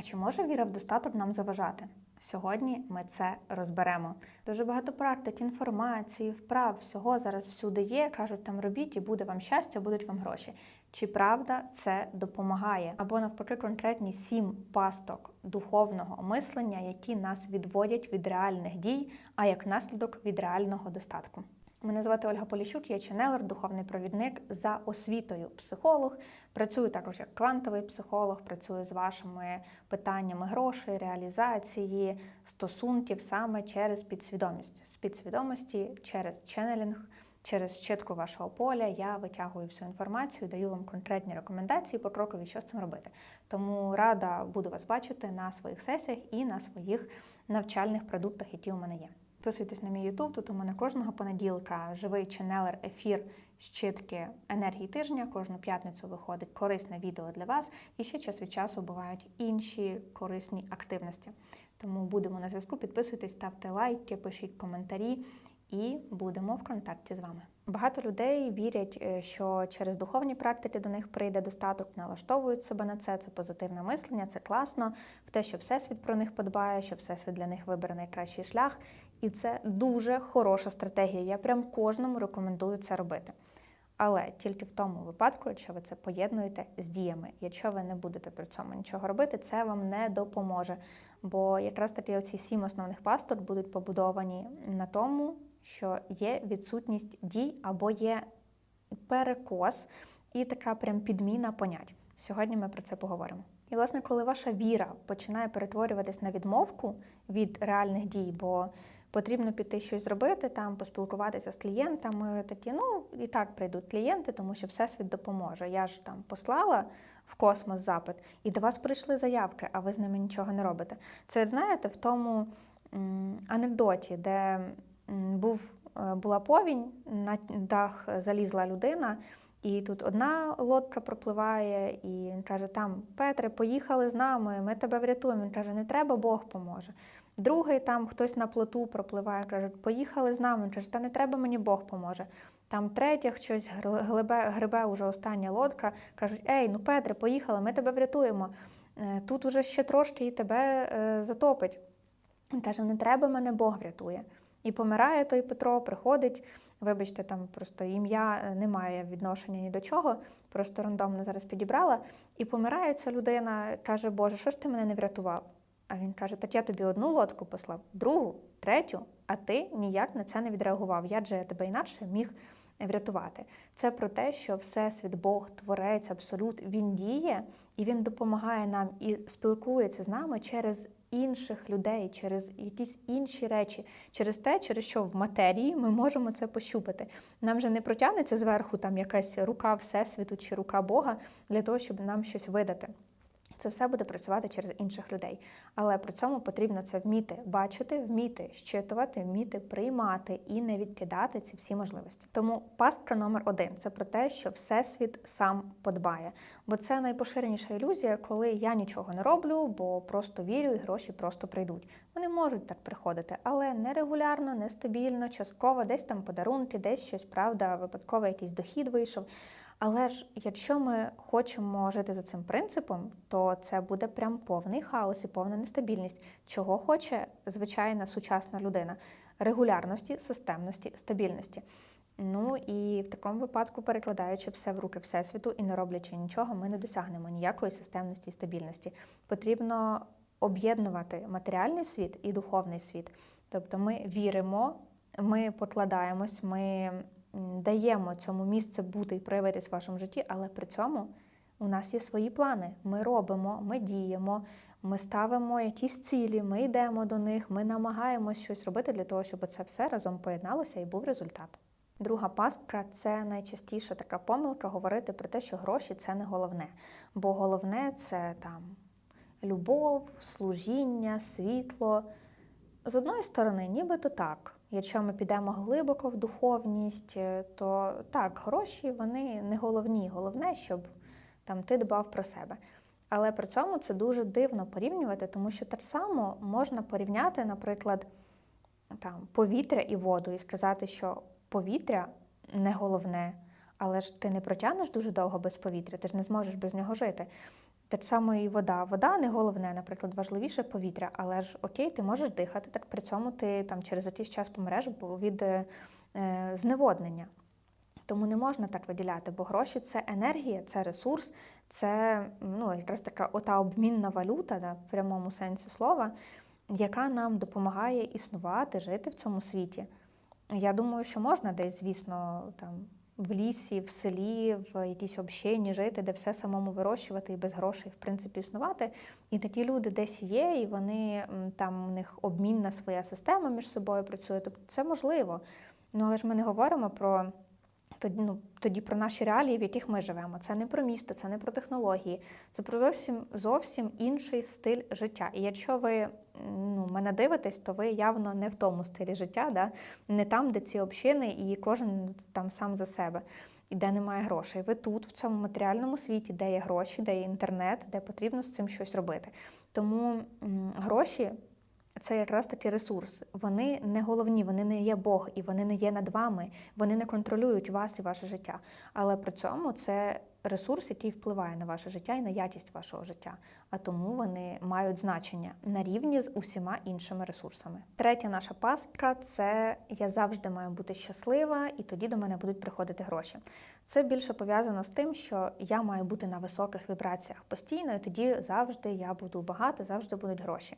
А чи може віра в достаток нам заважати? Сьогодні ми це розберемо. Дуже багато практик, інформації, вправ, всього зараз всюди є. Кажуть, там робіть і буде вам щастя, будуть вам гроші. Чи правда це допомагає? Або навпаки, конкретні сім пасток духовного мислення, які нас відводять від реальних дій, а як наслідок від реального достатку. Мене звати Ольга Поліщук, я ченелер, духовний провідник за освітою психолог. Працюю також як квантовий психолог, працюю з вашими питаннями грошей, реалізації, стосунків саме через підсвідомість. З підсвідомості через ченелінг, через щитку вашого поля я витягую всю інформацію, даю вам конкретні рекомендації по крокові, що з цим робити. Тому рада буду вас бачити на своїх сесіях і на своїх навчальних продуктах, які у мене є. Підписуйтесь на мій YouTube, тут у мене кожного понеділка живий ченелер, ефір щитки енергії тижня. Кожну п'ятницю виходить корисне відео для вас. І ще час від часу бувають інші корисні активності. Тому будемо на зв'язку. Підписуйтесь, ставте лайки, пишіть коментарі і будемо в контакті з вами. Багато людей вірять, е, що через духовні практики до них прийде достаток, налаштовують себе на це. Це позитивне мислення, це класно, в те, що всесвіт про них подбає, що всесвіт для них вибере найкращий шлях. І це дуже хороша стратегія. Я прям кожному рекомендую це робити. Але тільки в тому випадку, якщо ви це поєднуєте з діями. Якщо ви не будете при цьому нічого робити, це вам не допоможе. Бо якраз таки оці сім основних пасток будуть побудовані на тому, що є відсутність дій або є перекос і така прям підміна понять. Сьогодні ми про це поговоримо. І, власне, коли ваша віра починає перетворюватись на відмовку від реальних дій, бо потрібно піти щось зробити, там поспілкуватися з клієнтами, такі, ну і так прийдуть клієнти, тому що всесвіт допоможе. Я ж там послала в космос запит, і до вас прийшли заявки, а ви з ними нічого не робите. Це знаєте, в тому анекдоті, де був, е, була повінь, на дах залізла людина. І тут одна лодка пропливає, і він каже: там Петре, поїхали з нами, ми тебе врятуємо. Він каже, не треба, Бог поможе. Другий там хтось на плоту пропливає, кажуть, поїхали з нами. Він каже, та не треба мені Бог поможе. Там третя щось грибе, грибе уже остання лодка. Кажуть, ей, ну Петре, поїхали, ми тебе врятуємо. Е, Тут уже ще трошки і тебе е, затопить. Він каже, не треба мене, Бог врятує. І помирає той Петро, приходить. Вибачте, там просто ім'я не має відношення ні до чого, просто рандомно зараз підібрала. І помирає ця людина, каже, Боже, що ж ти мене не врятував? А він каже: Так я тобі одну лодку послав, другу, третю, а ти ніяк на це не відреагував. Я же тебе інакше міг врятувати. Це про те, що Всесвіт, Бог, Творець, Абсолют, Він діє і він допомагає нам і спілкується з нами через інших людей, через якісь інші речі, через те, через що в матерії ми можемо це пощупати. Нам же не протягнеться зверху там якась рука Всесвіту чи рука Бога для того, щоб нам щось видати. Це все буде працювати через інших людей. Але при цьому потрібно це вміти бачити, вміти щитувати, вміти приймати і не відкидати ці всі можливості. Тому пастка номер один це про те, що всесвіт сам подбає. Бо це найпоширеніша ілюзія, коли я нічого не роблю, бо просто вірю і гроші просто прийдуть. Вони можуть так приходити, але нерегулярно, нестабільно, частково, десь там подарунки, десь щось правда, випадково якийсь дохід вийшов. Але ж якщо ми хочемо жити за цим принципом, то це буде прям повний хаос і повна нестабільність. Чого хоче звичайна сучасна людина? Регулярності, системності, стабільності. Ну і в такому випадку, перекладаючи все в руки Всесвіту і не роблячи нічого, ми не досягнемо ніякої системності і стабільності. Потрібно об'єднувати матеріальний світ і духовний світ. Тобто ми віримо, ми покладаємось, ми даємо цьому місце бути і проявитись в вашому житті, але при цьому у нас є свої плани. Ми робимо, ми діємо, ми ставимо якісь цілі, ми йдемо до них, ми намагаємось щось робити для того, щоб це все разом поєдналося і був результат. Друга пастка це найчастіша така помилка говорити про те, що гроші це не головне. Бо головне це там любов, служіння, світло. З одної сторони, нібито так. Якщо ми підемо глибоко в духовність, е, то так, гроші вони не головні. Головне, щоб там ти дбав про себе. Але при цьому це дуже дивно порівнювати, тому що так само можна порівняти, наприклад, там, повітря і воду, і сказати, що повітря не головне, але ж ти не протягнеш дуже довго без повітря, ти ж не зможеш без нього жити. Те ж саме і вода. Вода не головне, наприклад, важливіше повітря, але ж окей, ти можеш дихати, так при цьому ти там через якийсь час помреш від е, е, зневоднення. Тому не можна так виділяти, бо гроші це енергія, це ресурс, це ну, якраз така ота обмінна валюта да, в прямому сенсі слова, яка нам допомагає існувати, жити в цьому світі. Я думаю, що можна десь, звісно, там в лісі, в селі, в якійсь общині жити, де все самому вирощувати і без грошей, в принципі, існувати. І такі люди десь є, і вони там у них обмінна своя система між собою працює. Тобто це можливо. Ну але ж ми не говоримо про. Тоді, ну, тоді про наші реалії, в яких ми живемо. Це не про місто, це не про технології, це про зовсім зовсім інший стиль життя. І якщо ви ну, мене дивитесь, то ви явно не в тому стилі життя, да? не там, де ці общини, і кожен там сам за себе, і де немає грошей. Ви тут, в цьому матеріальному світі, де є гроші, де є інтернет, де потрібно з цим щось робити. Тому гроші це якраз таки ресурс. Вони не головні, вони не є Бог, і вони не є над вами, вони не контролюють вас і ваше життя. Але при цьому це ресурс, який впливає на ваше життя і на якість вашого життя. А тому вони мають значення на рівні з усіма іншими ресурсами. Третя наша пастка це я завжди маю бути щаслива, і тоді до мене будуть приходити гроші. Це більше пов'язано з тим, що я маю бути на високих вібраціях постійно, і тоді завжди я буду багата, завжди будуть гроші.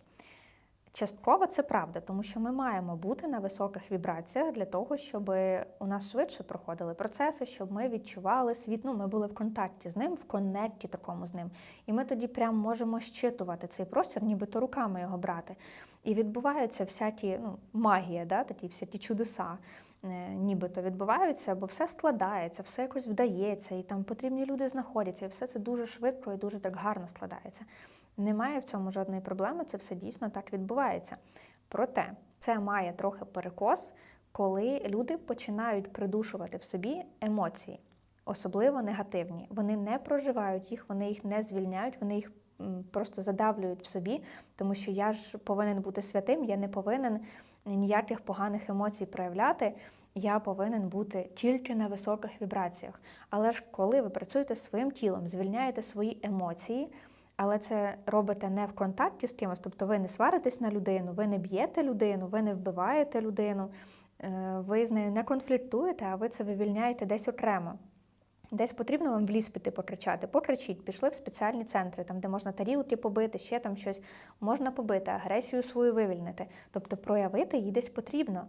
Частково це правда, тому що ми маємо бути на високих вібраціях для того, щоб у нас швидше проходили процеси, щоб ми відчували світ. Ну, ми були в контакті з ним, в коннекті такому з ним. І ми тоді прям можемо щитувати цей простір, нібито руками його брати. І відбуваються всякі ну, магія, да, такі всякі чудеса. е, Нібито відбуваються, бо все складається, все якось вдається, і там потрібні люди знаходяться, і все це дуже швидко і дуже так гарно складається. Немає в цьому жодної проблеми, це все дійсно так відбувається. Проте це має трохи перекос, коли люди починають придушувати в собі емоції, особливо негативні. Вони не проживають їх, вони їх не звільняють, вони їх просто задавлюють в собі, тому що я ж повинен бути святим, я не повинен ніяких поганих емоцій проявляти. Я повинен бути тільки на високих вібраціях. Але ж коли ви працюєте своїм тілом, звільняєте свої емоції, але це робите не в контакті з кимось, тобто ви не сваритесь на людину, ви не б'єте людину, ви не вбиваєте людину, е, ви з нею не конфліктуєте, а ви це вивільняєте десь окремо. Десь потрібно вам в ліс піти покричати, покричіть, пішли в спеціальні центри, там, де можна тарілки побити, ще там щось можна побити, агресію свою вивільнити. Тобто проявити її десь потрібно.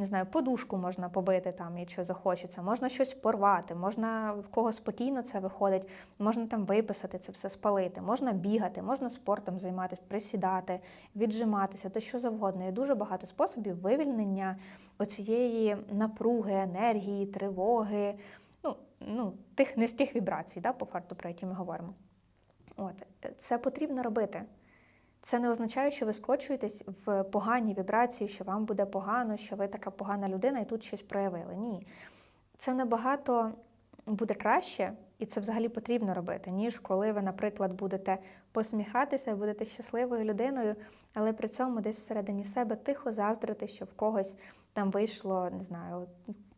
Не знаю, подушку можна побити там, якщо захочеться, можна щось порвати, можна в кого спокійно це виходить, можна там виписати це все спалити, можна бігати, можна спортом займатися, присідати, віджиматися, та що завгодно. Є дуже багато способів вивільнення оцієї напруги, енергії, тривоги, ну, ну, тих низьких вібрацій, да, по факту, про які ми говоримо. От, це потрібно робити. Це не означає, що ви скочуєтесь в погані вібрації, що вам буде погано, що ви така погана людина і тут щось проявили. Ні. Це набагато буде краще, і це взагалі потрібно робити, ніж коли ви, наприклад, будете посміхатися, будете щасливою людиною, але при цьому десь всередині себе тихо заздрити, що в когось там вийшло, не знаю,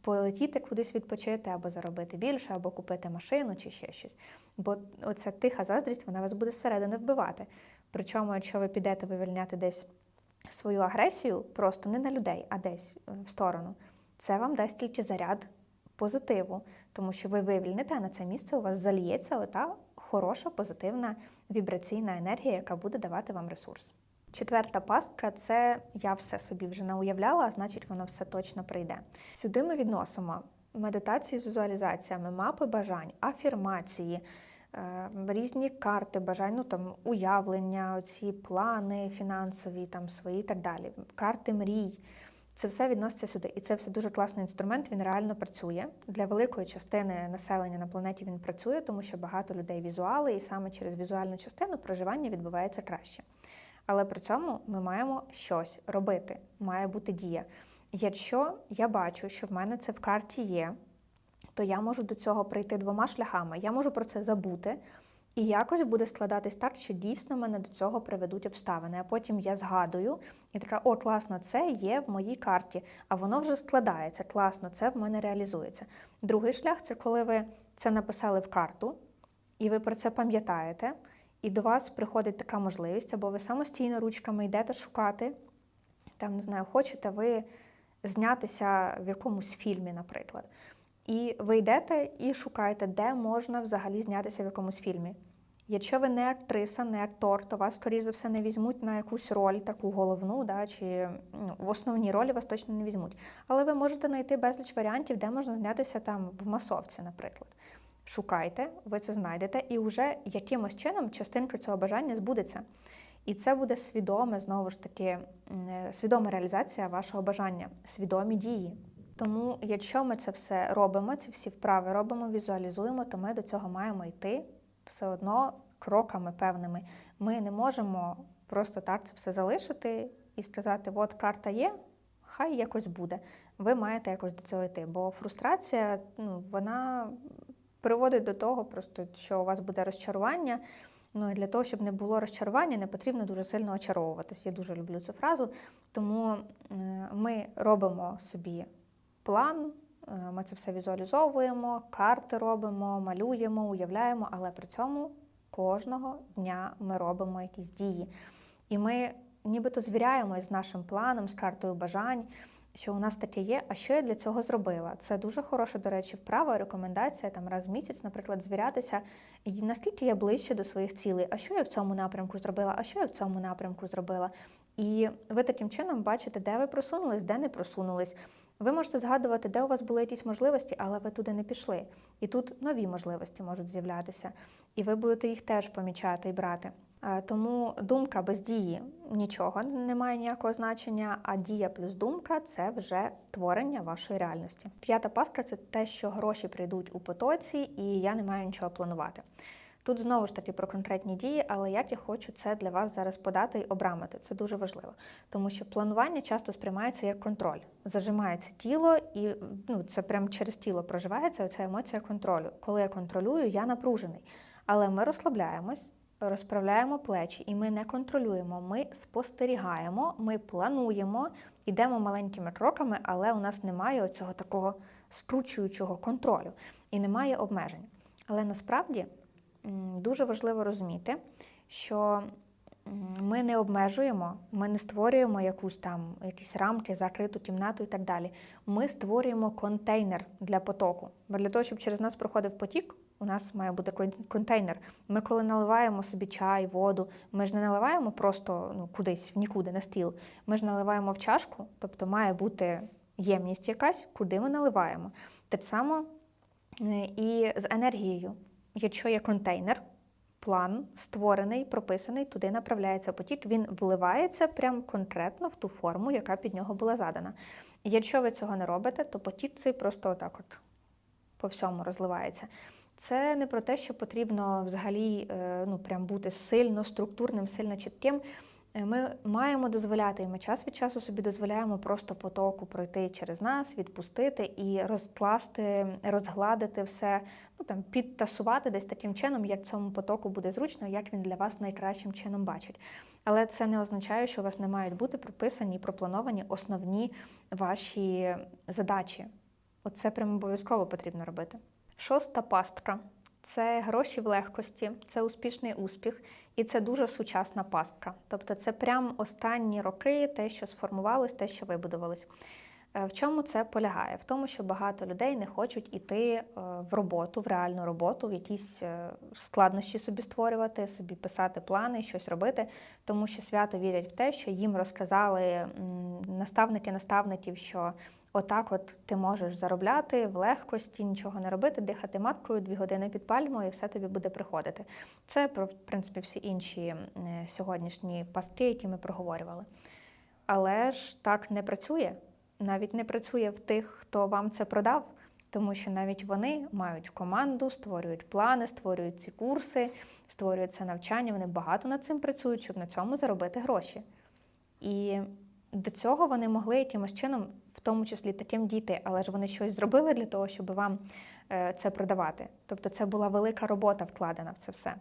полетіти кудись відпочити, або заробити більше, або купити машину чи ще щось. Бо оця тиха заздрість, вона вас буде зсередини вбивати. Причому, якщо ви підете вивільняти десь свою агресію, просто не на людей, а десь е, в сторону, це вам дасть тільки заряд позитиву, тому що ви вивільните, а на це місце у вас заліється ота хороша, позитивна вібраційна енергія, яка буде давати вам ресурс. Четверта пастка це я все собі вже науявляла, а значить, воно все точно прийде. Сюди ми відносимо медитації з візуалізаціями, мапи бажань, афірмації, різні карти бажань, ну там уявлення, ці плани фінансові, там свої і так далі, карти мрій. Це все відноситься сюди. І це все дуже класний інструмент, він реально працює. Для великої частини населення на планеті він працює, тому що багато людей візуали, і саме через візуальну частину проживання відбувається краще. Але при цьому ми маємо щось робити, має бути дія. Якщо я бачу, що в мене це в карті є, то я можу до цього прийти двома шляхами. Я можу про це забути, і якось буде складатись так, що дійсно мене до цього приведуть обставини. А потім я згадую і така: о, класно, це є в моїй карті, а воно вже складається. Класно, це в мене реалізується. Другий шлях це коли ви це написали в карту, і ви про це пам'ятаєте. і до вас приходить така можливість, або ви самостійно ручками йдете шукати, там, не знаю, хочете ви знятися в якомусь фільмі, наприклад. І ви йдете і шукаєте, де можна взагалі знятися в якомусь фільмі. Якщо ви не актриса, не актор, то вас, скоріш за все, не візьмуть на якусь роль, таку головну, да, чи ну, в основній ролі вас точно не візьмуть. Але ви можете знайти безліч варіантів, де можна знятися там в масовці, наприклад. Шукайте, ви це знайдете, і вже якимось чином частинка цього бажання збудеться. І це буде свідоме, знову ж таки, е, свідома реалізація вашого бажання, свідомі дії. Тому, якщо ми це все робимо, ці всі вправи робимо, візуалізуємо, то ми до цього маємо йти все одно кроками певними. Ми не можемо просто так це все залишити і сказати, от карта є, хай якось буде. Ви маєте якось до цього йти. Бо фрустрація, ну, вона приводить до того, просто, що у вас буде розчарування. Ну і для того, щоб не було розчарування, не потрібно дуже сильно очаровуватись. Я дуже люблю цю фразу. Тому ми робимо собі план, е, ми це все візуалізовуємо, карти робимо, малюємо, уявляємо, але при цьому кожного дня ми робимо якісь дії. І ми нібито звіряємось з нашим планом, з картою бажань що у нас таке є, а що я для цього зробила. Це дуже хороша, до речі, вправа, рекомендація там раз в місяць, наприклад, звірятися, наскільки я ближче до своїх цілей, а що я в цьому напрямку зробила, а що я в цьому напрямку зробила. І ви таким чином бачите, де ви просунулись, де не просунулись. Ви можете згадувати, де у вас були якісь можливості, але ви туди не пішли. І тут нові можливості можуть з'являтися. І ви будете їх теж помічати і брати. Е, тому думка без дії нічого не має ніякого значення, а дія плюс думка це вже творення вашої реальності. П'ята пастка це те, що гроші прийдуть у потоці, і я не маю нічого планувати. Тут знову ж таки про конкретні дії, але як я хочу це для вас зараз подати і обрамити. Це дуже важливо, тому що планування часто сприймається як контроль. Зажимається тіло, і ну, це прямо через тіло проживається ця емоція контролю. Коли я контролюю, я напружений. Але ми розслабляємось розправляємо плечі, і ми не контролюємо, ми спостерігаємо, ми плануємо, йдемо маленькими кроками, але у нас немає цього такого скручуючого контролю і немає обмежень. Але насправді дуже важливо розуміти, що ми не обмежуємо, ми не створюємо якусь там якісь рамки, закриту кімнату і так далі. Ми створюємо контейнер для потоку. Бо для того, щоб через нас проходив потік, у нас має бути контейнер. Ми, коли наливаємо собі чай, воду, ми ж не наливаємо просто ну, кудись, в нікуди на стіл. Ми ж наливаємо в чашку, тобто має бути ємність якась, куди ми наливаємо. Так само е, і з енергією. Якщо є контейнер, план створений, прописаний, туди направляється потік, він вливається прям конкретно в ту форму, яка під нього була задана. Якщо ви цього не робите, то потік цей просто отак от по всьому розливається. Це не про те, що потрібно взагалі е, ну, прям бути сильно структурним, сильно чітким. Е, ми маємо дозволяти, і ми час від часу собі дозволяємо просто потоку пройти через нас, відпустити і розкласти, розгладити все, ну там підтасувати десь таким чином, як цьому потоку буде зручно, як він для вас найкращим чином бачить. Але це не означає, що у вас не мають бути прописані і проплановані основні ваші задачі. Оце прямо обов'язково потрібно робити. Шоста пастка це гроші в легкості, це успішний успіх, і це дуже сучасна пастка. Тобто це прям останні роки, те, що сформувалось, те, що вибудувалось. Е, в чому це полягає? В тому, що багато людей не хочуть іти е, в роботу, в реальну роботу, в якісь е, складнощі собі створювати, собі писати плани, щось робити, тому що свято вірять в те, що їм розказали наставники наставників, що Отак, от ти можеш заробляти в легкості, нічого не робити, дихати маткою дві години під пальмою, і все тобі буде приходити. Це про в принципі всі інші сьогоднішні пастки, які ми проговорювали. Але ж так не працює. Навіть не працює в тих, хто вам це продав, тому що навіть вони мають команду, створюють плани, створюють ці курси, створюють це навчання. Вони багато над цим працюють, щоб на цьому заробити гроші. І до цього вони могли якимось чином, в тому числі таким дійти, але ж вони щось зробили для того, щоб вам е, це продавати. Тобто це була велика робота вкладена в це все.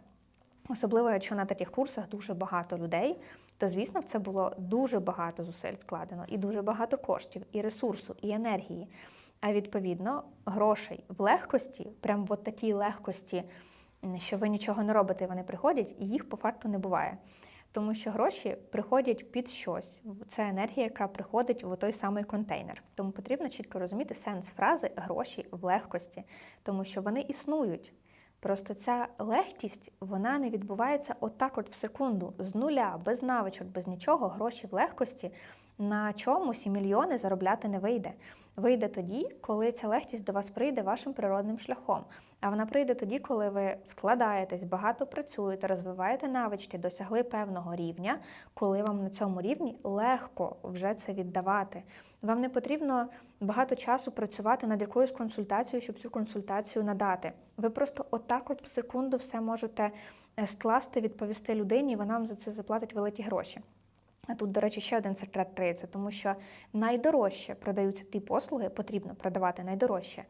Особливо, якщо на таких курсах дуже багато людей, то, звісно, в це було дуже багато зусиль вкладено, і дуже багато коштів, і ресурсу, і енергії. А відповідно, грошей в легкості, прям в такій легкості що ви нічого не робите, і вони приходять, і їх по факту не буває. Тому що гроші приходять під щось. Це енергія, яка приходить в той самий контейнер. Тому потрібно чітко розуміти сенс фрази гроші в легкості, тому що вони існують. Просто ця легкість вона не відбувається отак, от в секунду, з нуля, без навичок, без нічого. Гроші в легкості на чомусь і мільйони заробляти не вийде. Вийде тоді, коли ця легкість до вас прийде вашим природним шляхом. А вона прийде тоді, коли ви вкладаєтесь, багато працюєте, розвиваєте навички, досягли певного рівня, коли вам на цьому рівні легко вже це віддавати. Вам не потрібно багато часу працювати над якоюсь консультацією, щоб цю консультацію надати. Ви просто отак, от в секунду, все можете е, скласти, відповісти людині, і вона вам за це заплатить великі гроші. Тут, до речі, ще один секрет криється, тому що найдорожче продаються ті послуги, потрібно продавати найдорожче,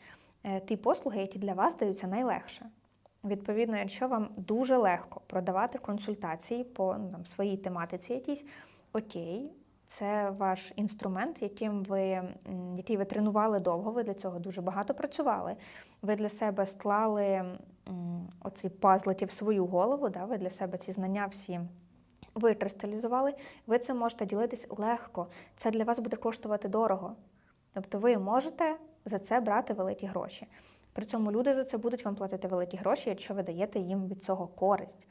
е, ті послуги, які для вас даються найлегше. Відповідно, якщо вам дуже легко продавати консультації по ну, там, своїй тематиці якійсь, окей, це ваш інструмент, яким ви, який ви тренували довго, ви для цього дуже багато працювали. Ви для себе склали оці пазлики в свою голову, да, ви для себе ці знання всі викристалізували, ви це можете ділитись легко. Це для вас буде коштувати дорого. Тобто ви можете за це брати великі гроші. При цьому люди за це будуть вам платити великі гроші, якщо ви даєте їм від цього користь.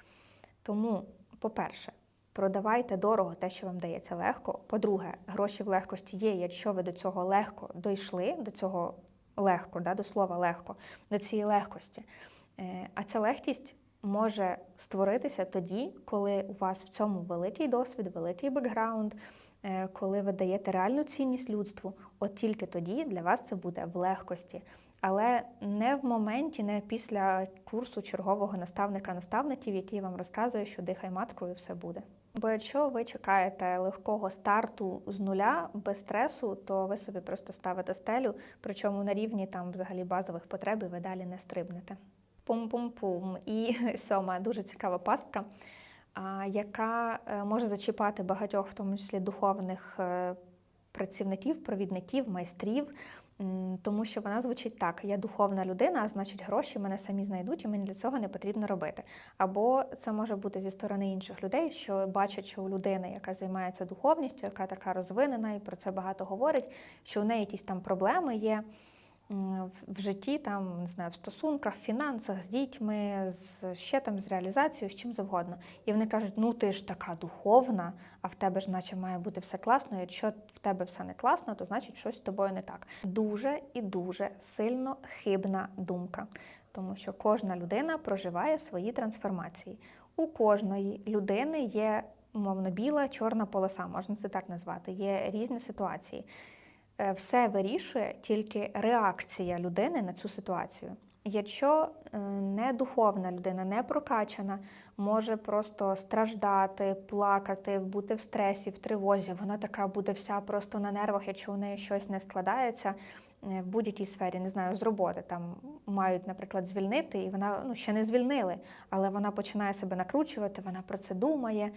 Тому, по-перше, продавайте дорого те, що вам дається легко. По-друге, гроші в легкості є, якщо ви до цього легко дійшли, до цього легко, да, до слова легко, до цієї легкості. Е, А ця легкість може створитися тоді, коли у вас в цьому великий досвід, великий бекграунд, е, коли ви даєте реальну цінність людству. От тільки тоді для вас це буде в легкості. Але не в моменті, не після курсу чергового наставника-наставників, який вам розказує, що дихай маткою, все буде. Бо якщо ви чекаєте легкого старту з нуля без стресу, то ви собі просто ставите стелю, причому на рівні там взагалі базових потреб і ви далі не стрибнете. Пум-пум-пум. І сьома дуже цікава пастка, яка е, може зачіпати багатьох, в тому числі духовних е, працівників, провідників, майстрів. Тому що вона звучить так: я духовна людина, а значить, гроші мене самі знайдуть, і мені для цього не потрібно робити. Або це може бути зі сторони інших людей, що бачать, що у людини, яка займається духовністю, яка така розвинена і про це багато говорить, що у неї якісь там проблеми є в- в житті, там не знаю, в стосунках, в фінансах, з дітьми, з ще там з реалізацією, з чим завгодно. І вони кажуть: ну ти ж така духовна, а в тебе ж наче має бути все класно. Якщо в тебе все не класно, то значить щось з тобою не так. Дуже і дуже сильно хибна думка, тому що кожна людина проживає свої трансформації. У кожної людини є умовно біла, чорна полоса, можна це так назвати. Є різні ситуації. Е, Все вирішує тільки реакція людини на цю ситуацію. Якщо е, не духовна людина, не прокачана, може просто страждати, плакати, бути в стресі, в тривозі, вона така буде вся просто на нервах, якщо у неї щось не складається е, в будь-якій сфері, не знаю, з роботи там мають, наприклад, звільнити, і вона ну ще не звільнили, але вона починає себе накручувати, вона про це думає,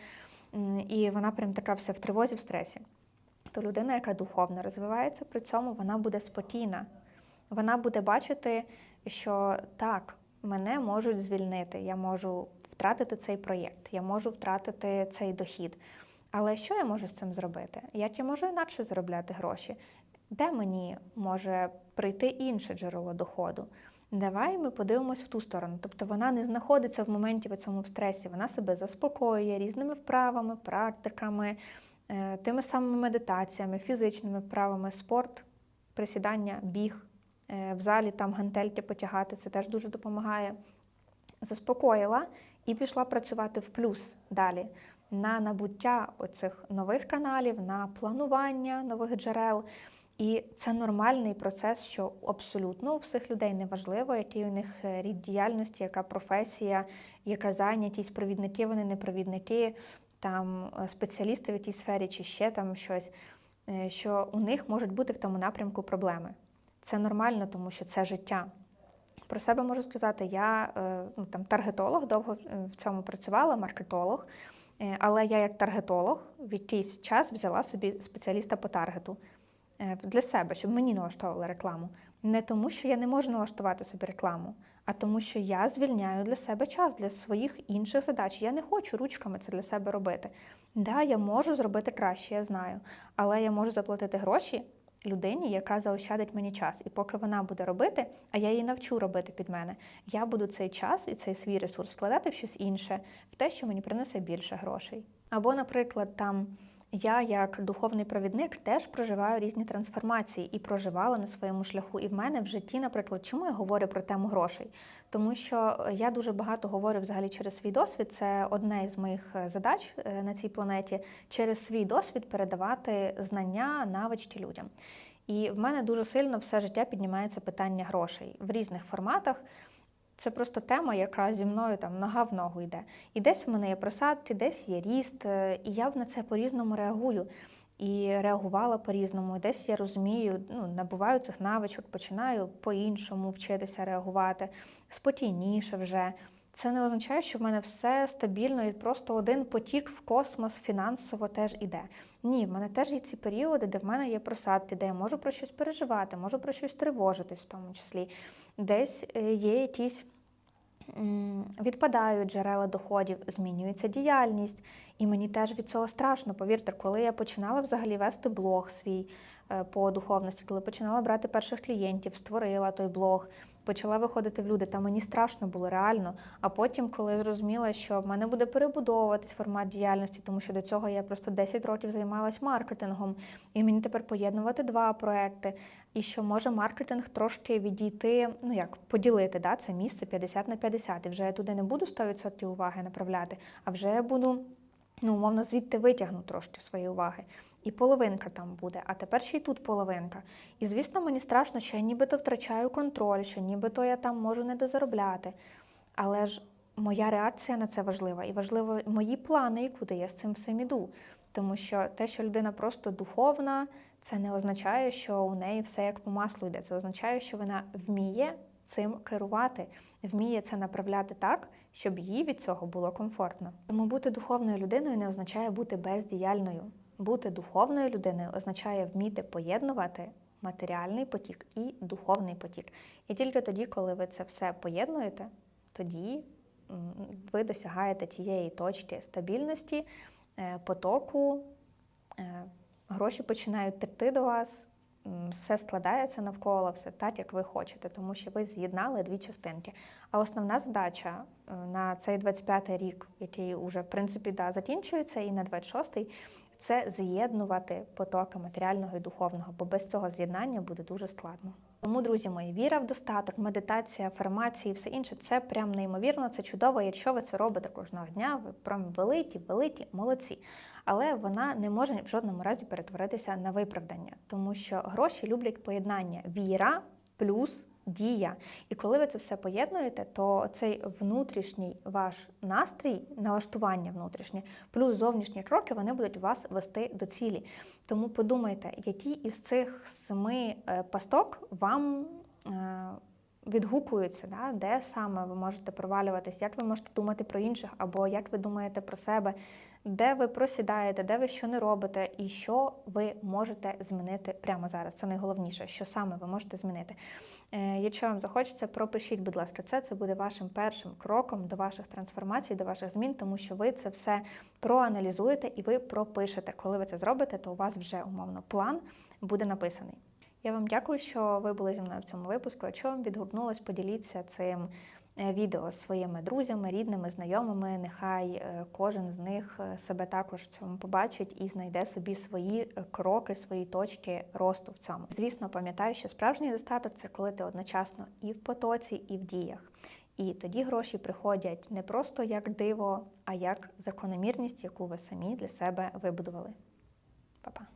і вона прям така вся в тривозі, в стресі. То людина, яка духовно розвивається, при цьому вона буде спокійна. Вона буде бачити, що так, мене можуть звільнити, я можу втратити цей проєкт, я можу втратити цей дохід. Але що я можу з цим зробити? Як я можу інакше заробляти гроші? Де мені може прийти інше джерело доходу? Давай ми подивимось в ту сторону. Тобто вона не знаходиться в моменті в цьому стресі, вона себе заспокоює різними вправами, практиками, тими самими медитаціями, фізичними вправами, спорт, присідання, біг. Е, В залі там гантельки потягати, це теж дуже допомагає. Заспокоїла і пішла працювати в плюс далі на набуття оцих нових каналів, на планування нових джерел. І це нормальний процес, що абсолютно у всіх людей неважливо, який у них е, рід діяльності, яка професія, яка зайнятість, провідники, вони не провідники, там е, спеціалісти в якійсь сфері чи ще там щось, е, що у них можуть бути в тому напрямку проблеми. Це нормально, тому що це життя. Про себе можу сказати, я е, ну, там, таргетолог, довго в цьому працювала, маркетолог. Але я як таргетолог в якийсь час взяла собі спеціаліста по таргету для себе, щоб мені налаштовували рекламу. Не тому, що я не можу налаштувати собі рекламу, а тому, що я звільняю для себе час для своїх інших задач. Я не хочу ручками це для себе робити. Да, я можу зробити краще, я знаю, але я можу заплатити гроші людині, яка заощадить мені час. І поки вона буде робити, а я її навчу робити під мене, я буду цей час і цей свій ресурс вкладати в щось інше, в те, що мені принесе більше грошей. Або, наприклад, там. Я, як духовний провідник, теж проживаю різні трансформації і проживала на своєму шляху. І в мене в житті, наприклад, чому я говорю про тему грошей? Тому що я дуже багато говорю взагалі через свій досвід. Це одна із моїх задач е, на цій планеті через свій досвід передавати знання, навички людям. І в мене дуже сильно все життя піднімається питання грошей в різних форматах. Це просто тема, яка зі мною там нога в ногу йде. І десь в мене є просадки, десь є ріст, е, і я на це по-різному реагую. І реагувала по-різному. Десь я розумію, ну, набуваю цих навичок, починаю по-іншому вчитися реагувати, спокійніше вже. Це не означає, що в мене все стабільно і просто один потік в космос фінансово теж іде. Ні, в мене теж є ці періоди, де в мене є просадки, де я можу про щось переживати, можу про щось тривожитись в тому числі. Десь е, є якісь відпадають джерела доходів, змінюється діяльність, і мені теж від цього страшно. Повірте, коли я починала взагалі вести блог свій е, по духовності, коли починала брати перших клієнтів, створила той блог почала виходити в люди. Та мені страшно було реально. А потім, коли я зрозуміла, що в мене буде перебудовуватись формат діяльності, тому що до цього я просто 10 років займалась маркетингом, і мені тепер поєднувати два проекти. І що може маркетинг трошки відійти, ну як поділити да, це місце 50 на 50. І вже я туди не буду 100% уваги направляти, а вже я буду ну, умовно, звідти витягну трошки свої уваги. І половинка там буде, а тепер ще й тут половинка. І звісно, мені страшно, що я нібито втрачаю контроль, що нібито я там можу не дозаробляти. Але ж моя реакція на це важлива. І важливо мої плани, і куди я з цим всім іду. Тому що те, що людина просто духовна, це не означає, що у неї все як по маслу йде. Це означає, що вона вміє цим керувати, вміє це направляти так, щоб їй від цього було комфортно. Тому бути духовною людиною не означає бути бездіяльною. Бути духовною людиною означає вміти поєднувати матеріальний потік і духовний потік. І тільки тоді, коли ви це все поєднуєте, тоді ви досягаєте тієї точки стабільності, е, потоку, е, гроші починають текти до вас, все складається навколо, все так, як ви хочете, тому що ви з'єднали дві частинки. А основна задача е, на цей 25-й рік, який вже в принципі да, закінчується, і на 26-й, це з'єднувати потоки матеріального і духовного, бо без цього з'єднання буде дуже складно. Тому, друзі мої, віра в достаток, медитація, афірмації, все інше це прям неймовірно, це чудово. Якщо ви це робите кожного дня, ви прям великі, великі, молодці. Але вона не може в жодному разі перетворитися на виправдання, тому що гроші люблять поєднання віра плюс дія. І коли ви це все поєднуєте, то цей внутрішній ваш настрій, налаштування внутрішнє, плюс зовнішні кроки, вони будуть вас вести до цілі. Тому подумайте, які із цих семи е, пасток вам. Е, відгукуються, да? де саме ви можете провалюватись, як ви можете думати про інших, або як ви думаєте про себе, де ви просідаєте, де ви що не робите, і що ви можете змінити прямо зараз. Це найголовніше, що саме ви можете змінити. Е, якщо вам захочеться, пропишіть, будь ласка, це це буде вашим першим кроком до ваших трансформацій, до ваших змін, тому що ви це все проаналізуєте і ви пропишете. Коли ви це зробите, то у вас вже умовно план буде написаний. Я вам дякую, що ви були зі мною в цьому випуску. Якщо вам відгукнулось, поділіться цим відео з своїми друзями, рідними, знайомими. Нехай е, кожен з них е, себе також в цьому побачить і знайде собі свої кроки, свої точки росту в цьому. Звісно, пам'ятаю, що справжній достаток це коли ти одночасно і в потоці, і в діях. І тоді гроші приходять не просто як диво, а як закономірність, яку ви самі для себе вибудували. Па-па.